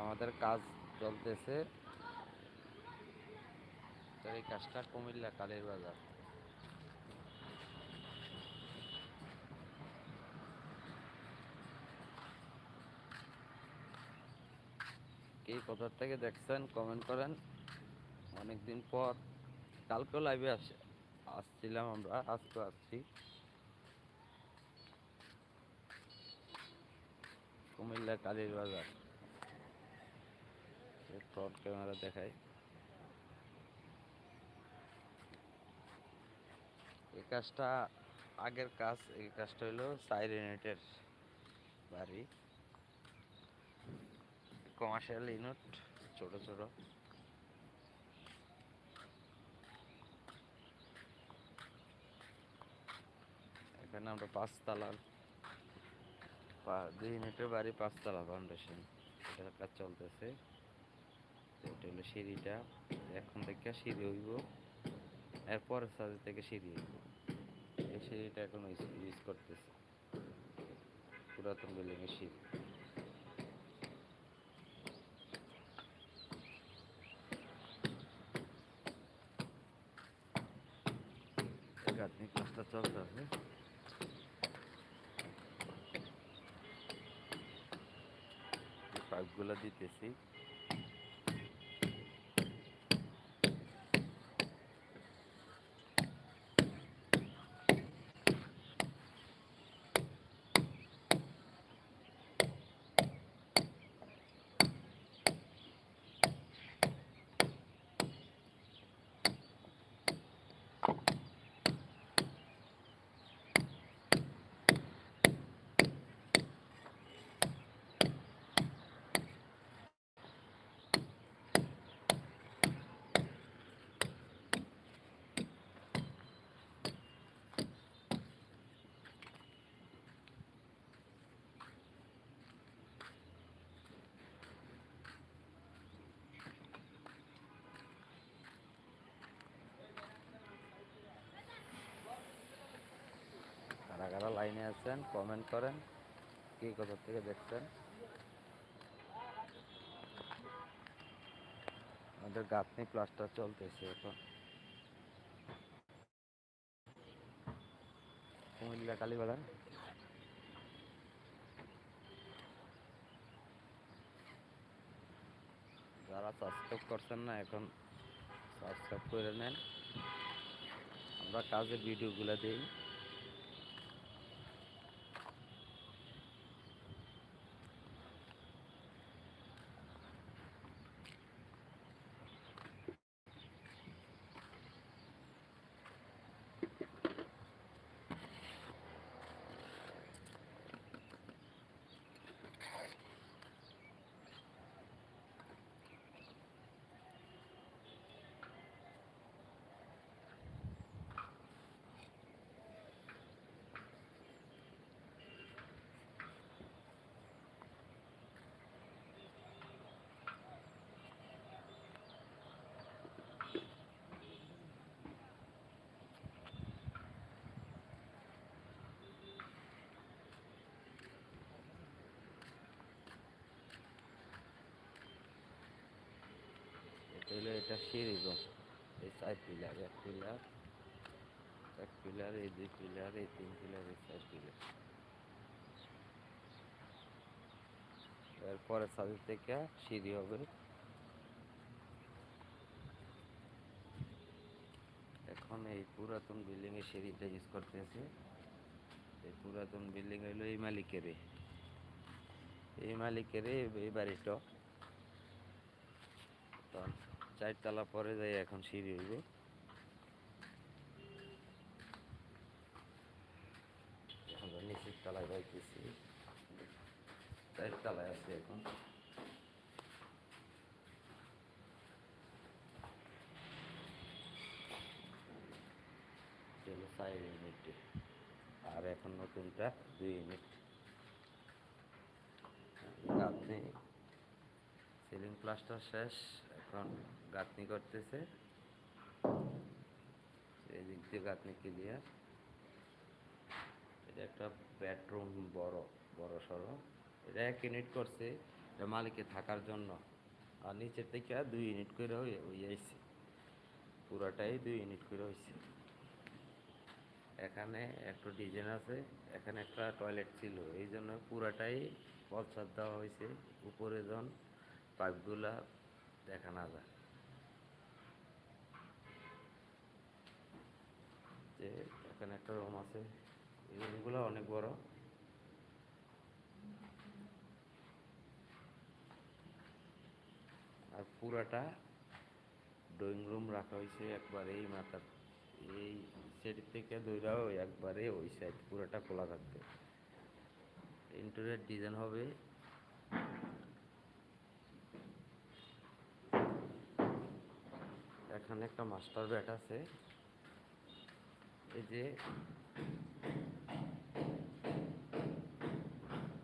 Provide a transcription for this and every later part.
আমাদের কাজ চলতেছে। এই কাজটা কুমিল্লা কালীর বাজার। কে কোথার থেকে দেখছেন কমেন্ট করেন। অনেকদিন পর, কালকেও লাইভে আসে, আসছিলাম আমরা, আজকে আসছি। কুমিল্লা কালীর বাজার। ফ্রন্ট ক্যামেরা দেখাই। এই কাজটা আগের কাজ, এই কাজটা হলো সাইরেনেটের বাড়ি। কমার্শিয়াল ইউনিট ছোট ছোট। এখানে আমরা পাঁচতলার দুই ইউনিটের বাড়ি পাঁচতলা ফাউন্ডেশন এটার কাজ চলতেছে। এটা হলো সিঁড়িটা। এখন থেকে সিঁড়ি হইব। এরপর সাথে থেকে সিঁড়ি হইব। এই সিঁড়িটা এখন ইউজ করতেছে। পুরাতন বিল্ডিং এর সিঁড়ি। কাজটা চলতেছে পাইপগুলো দিতেছি কারা কারা লাইনে আছেন কমেন্ট করেন, কে কোথা থেকে দেখছেন? আমাদের গাঁথনি প্লাস্টার চলতেছে এখন। কুমিল্লা কালীবাড়া যারা সাবস্ক্রাইব করছেন না, এখন সাবস্ক্রাইব করে নেন। আমরা কাজের ভিডিওগুলো দিই এটা হলো এটা সিঁড়ি রুম এই চার পিলার, এক পিলার এক পিলার, এই দুই পিলার, এই তিন পিলার, এই চার পিলার। এরপরে ছাদের থেকে সিঁড়ি হবে। এখন এই পুরাতন বিল্ডিং এর সিঁড়িটা ইউজ করতেছে। এই পুরাতন বিল্ডিং হলো এই মালিকের। এই মালিকের এই বাড়িটা। চারতলা পরে যাই, এখন সিঁড়ি হইব। আমরা নিচের তলায় যাইতেছি। চারতলায় আছে এখন। চলো চার ইউনিট আর এখন নতুনটা দুই ইউনিট আপনি সিলিং প্লাস্টার শেষ, এখন গাঁথনি করতেছে। এই দিক দিয়ে গাঁথনি ক্লিয়ার এটা একটা বেডরুম বড় বড় সড়ো। এটা এক ইউনিট করছে, এটা মালিকে থাকার জন্য। আর নিচের থেকে দুই ইউনিট করে ওই আইছে। পুরাটাই দুই ইউনিট করে হয়েছে এখানে একটা ডিজাইন আছে, এখানে একটা টয়লেট ছিল। এই জন্য পুরাটাই পলসার দেওয়া হয়েছে উপরে যখন পাইপগুলা দেখা না যায়। যে এখানে একটা রুম আছে। এই রুমগুলো অনেক বড়। আর পুরাটা ড্রয়িং রুম রাখা হয়েছে একবারে এই মাথার। এই সাইড থেকে দইরাও একবারে ওই সাইড পুরাটা খোলা থাকবে। ইন্টেরিয়র ডিজাইন হবে। এখানে একটা মাস্টার বেড আছে। এই যে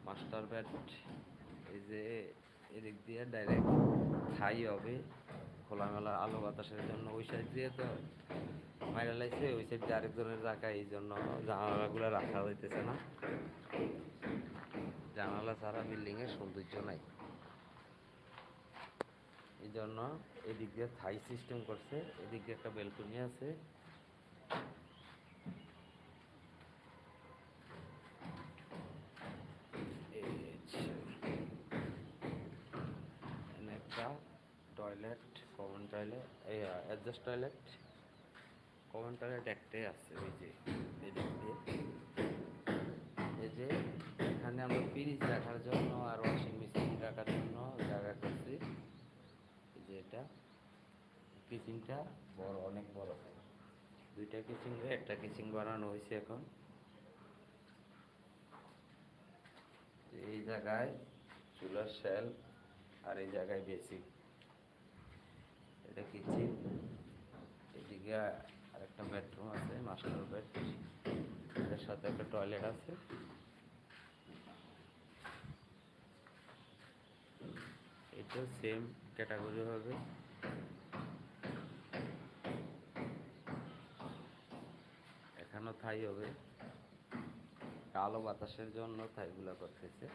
মাস্টার বেড এই যে এদিক দিয়ে ডাইরেক্ট ছাই হবে, খোলামেলা আলো বাতাসের জন্য। ওই সাইড দিয়ে তো মাইরা লাইছে, ওই সাইড দিয়ে আরেকজনের জায়গা এই জন্য জানালাগুলো রাখা হইতেছে না। জানালা ছাড়া বিল্ডিং এর সৌন্দর্য নাই। এই জন্য এদিক দিয়ে থাই সিস্টেম করছে, এদিক দিয়ে একটা বেলকনি আছে এই যে। এখানে একটা টয়লেট কমন টয়লেট এই অ্যাডজাস্ট টয়লেট কমন টয়লেট একটাই আছে ওই যে এদিক দিয়ে। এই যে, এখানে আমরা ফ্রিজ রাখার জন্য আর ওয়াশিং মেশিন রাখার জন্য জায়গা করছি। যে এটা কিচেনটা বড়, অনেক বড়। দুইটা কিচেন একটা কিচেন বানানো হয়েছে এখন। এই জায়গায় চুলার শেল আর এই জায়গায় বেসিক এটা কিচেন এদিকে আরেকটা বেডরুম আছে, মাস্টার বেড। এটার সাথে একটা টয়লেট আছে। এটা সেম ক্যাটাগরি হবে। এখানেও থাই হবে। কালো বাতাসের জন্য থাইগুলা করতেছে।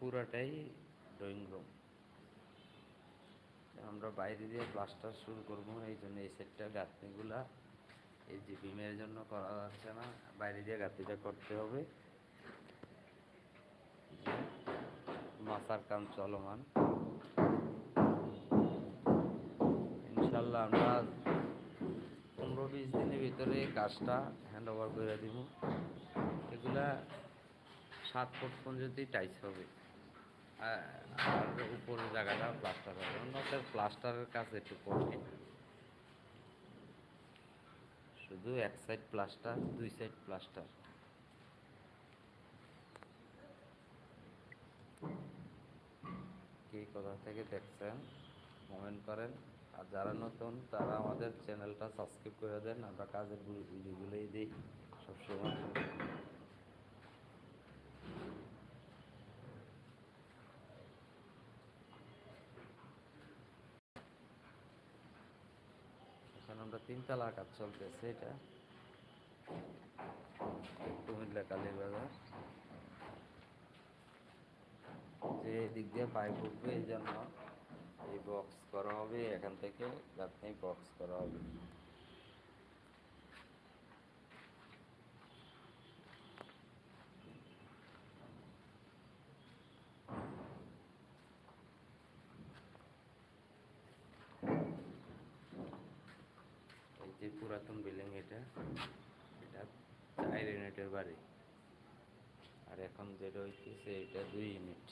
পুরাটাই ড্রয়িং রুম। আমরা বাইরে দিয়ে প্লাস্টার শুরু করব, এই জন্য এই সেটটা গাঁথনিগুলা এই যে বিমের জন্য করা যাচ্ছে না, বাইরে দিয়ে গাঁথনিটা করতে হবে। মাথার কাম চলমান। ইনশাল্লাহ আমরা পনেরো বিশ দিনের ভিতরে কাজটা হ্যান্ড ওভার করে দিব। এগুলা সাত ফুট পর্যন্তই টাইস হবে। আর আর উপরের জায়গাটা প্লাস্টার হবে। অন্যটা প্লাস্টারের কাজ একটু কঠিন শুধু এক সাইড প্লাস্টার দুই সাইড প্লাস্টার কে কোথা থেকে দেখছেন কমেন্ট করেন। আর যারা নতুন, তারা আমাদের চ্যানেলটা সাবস্ক্রাইব করে দেন। আমরা কাজের ভিডিওগুলোই দিই সবসময়। এখন আমরা তিনতলা কাজ চলতেছে এটা। কুমিল্লা কালীর বাজার যে এদিক দিয়ে পাইপ উঠবে এই জন্য এই বক্স করা হবে, এখান থেকে যাতে বক্স করা হবে এই যে পুরাতন বিল্ডিং এটা এটা চার ইউনিটের বাড়ি। আর এখন যেটা হইতেছে এটা দুই ইউনিট।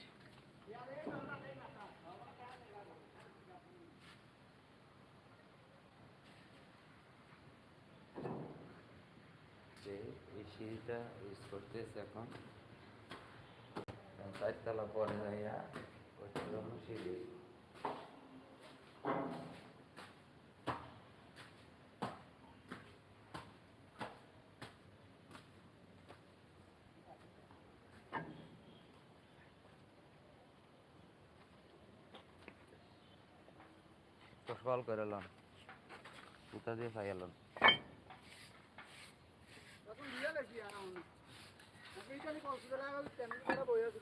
এই সিঁড়িটা ইউজ করতেছে এখন চারতলা পরে যাইয়া জন্য সিঁড়ি। সকাল করে লন। কোথা দিয়ে খাই লন। এখন দিয়ে লাগি আর আমি এইখানে কক্সবাজার বই আছে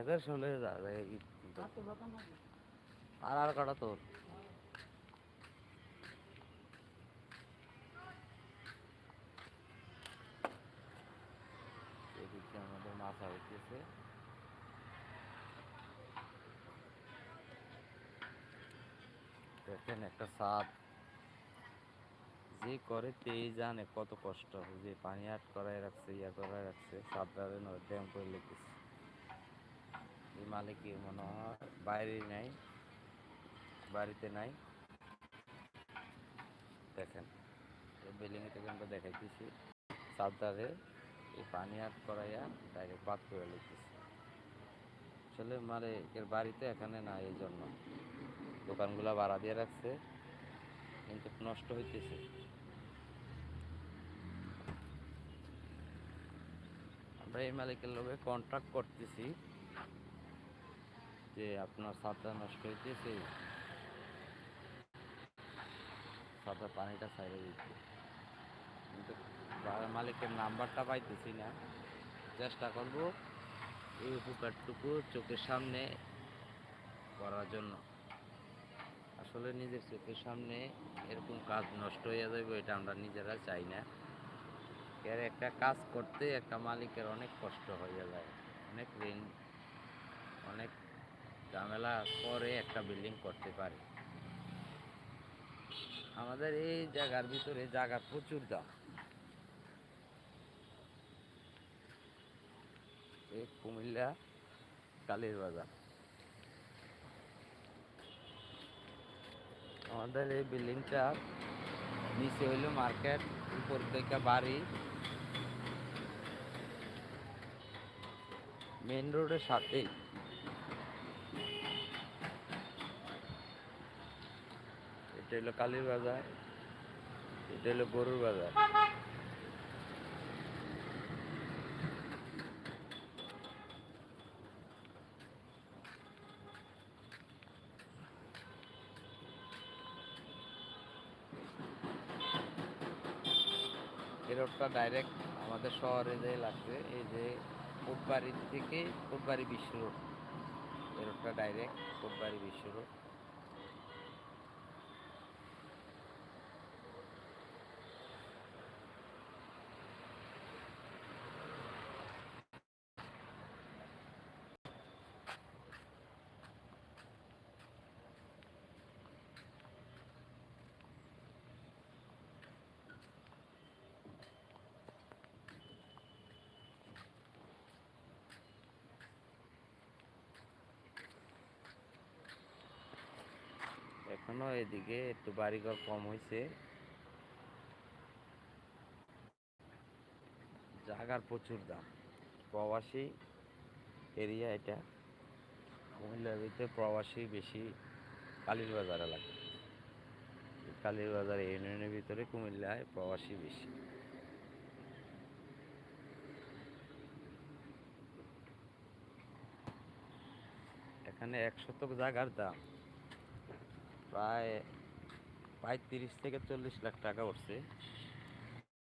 হাজার এই কিন্তু। আর আর কটা তোর। আমাদের মাথা দেখেন একটা সাপ। যে করে তেই জানে কত কষ্ট। যে পানি আট করায় রাখছে, ইয়া করায় রাখছে, সাপটারে ড্যাম করে লেগেছে। এই মালিকের মনে হয়। বাইরে নাই। বাড়িতে নাই। দেখেন, এই বিল্ডিং থেকে আমরা দেখাইতেছি সাবধারে এই পানি আট করাইয়া ডাইরেক্ট বাদ করে লিখতেছি আসলে মালিকের বাড়িতে এখানে না এই জন্য। দোকানগুলা ভাড়া দিয়ে রাখছে, কিন্তু নষ্ট হইতেছে। আমরা এই মালিকের লোকে কন্ট্রাক্ট করতেছি। যে আপনার ছাদটা নষ্ট হইতেছে ছাদটা পানিটা সাইডে দিচ্ছে। কিন্তু মালিকের নাম্বারটা পাইতেছি না। চেষ্টা করব এই উপকারটুকু চোখের সামনে করার জন্য। আসলে নিজের চোখের সামনে এরকম কাজ নষ্ট হয়ে যাবে এটা আমরা নিজেরা চাই না। এর একটা কাজ করতে একটা মালিকের অনেক কষ্ট হয়ে যায়, অনেক ঋণ, অনেক ঝামেলা করে একটা বিল্ডিং করতে পারে। আমাদের এই জায়গার ভিতরে জায়গার প্রচুর দাম। এই কুমিল্লা কালীর বাজার। আমাদের এই বিল্ডিংটা নিচে হইল মার্কেট উপর থেকে বাড়ি। মেন রোডের সাথেই এটা হলো কালীর বাজার, এটা হলো গরুর বাজার। এই রোডটা ডাইরেক্ট আমাদের শহরে যে লাগছে, এই যে কোটবাড়ি থেকে কোটবাড়ি বিশ্ব রোড। এই রোডটা ডাইরেক্ট কোটবাড়ি বিশ্ব রোড। এখনও এদিকে একটু বাড়িঘর কম হয়েছে জায়গার প্রচুর দাম। প্রবাসী এরিয়া এটা। কুমিল্লার ভিতরে প্রবাসী বেশি কালীর বাজার এলাকা কালীর বাজার ইউনিয়নের ভিতরে কুমিল্লায় প্রবাসী বেশি। এখানে এক শতক জায়গার দাম। প্রায় পঁয়ত্রিশ থেকে চল্লিশ লাখ টাকা উঠছে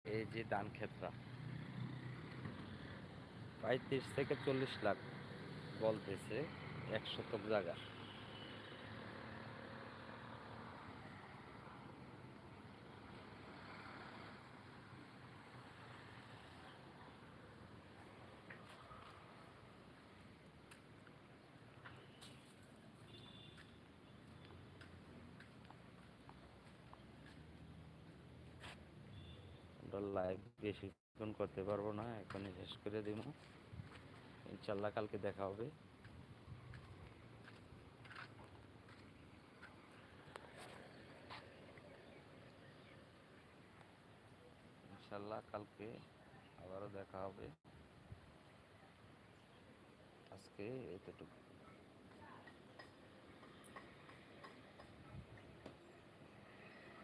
এই যে ধান ক্ষেত্রা। পঁয়ত্রিশ থেকে চল্লিশ লাখ বলতেছে এক শতক জায়গা। আমরা লাইভ বেশিক্ষণ করতে পারব না, এখনই শেষ করে দিব। ইনশাল্লাহ কালকে দেখা হবে। ইনশাল্লাহ কালকে আবারও দেখা হবে। আজকে এতটুকু।